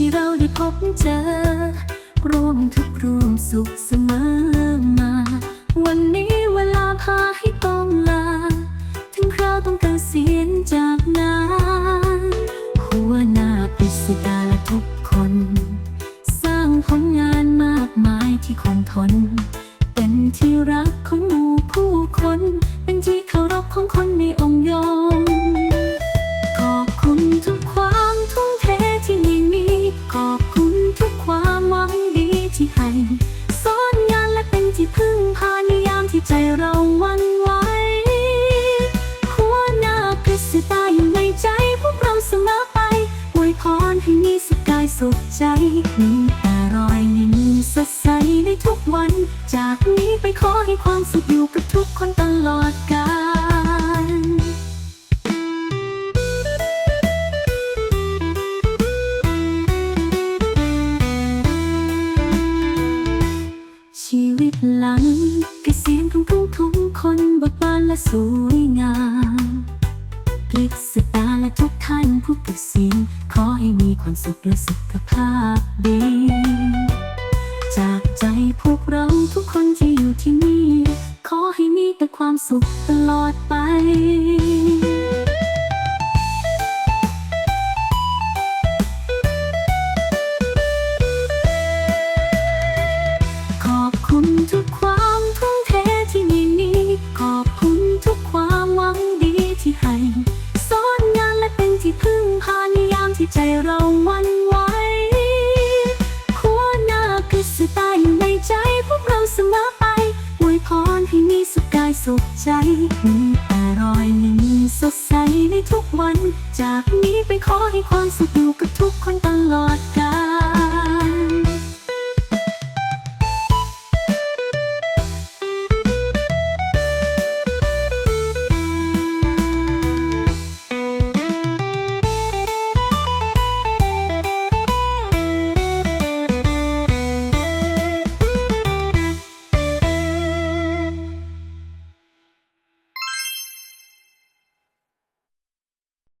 ที่เราได้พบเจอ ร่วมทุกข์ร่วมสุขเสมอมา วันนี้เวลาพาให้ต้องลา ถึงคราวต้องเกษียณจากงานหัวหน้าปริศดาและทุกคน สร้างผลงานมากมายที่คงทน เป็นที่รักของหมู่ผู้คน เป็นที่เคารพของคนในอง เราหวันไหวหัวหน้าพริสตาอยู่ในใจ พวกเราเสมอไปอวยพรให้มีสุขกายสุขใจมีแต่รอยยิ้มสดใสในทุกวัน จากนี้ไปขอให้ความสุขอยู่กับทุกคนตลอด ชีวิตหลังเสียงของทุกทุกคนบทบานและสวยงามกสตาและทุกท่านผู้เกษียงขอให้มีความสุขและสุขภาพดี จากใจพวกเราทุกคนที่อยู่ที่นี่ ขอให้มีแต่ความสุขตลอดไป สุขใจมีแต่รอยยิ้มสดใสในทุกวัน จากนี้ไปขอให้ความสุขอยู่กับทุกคนตลอด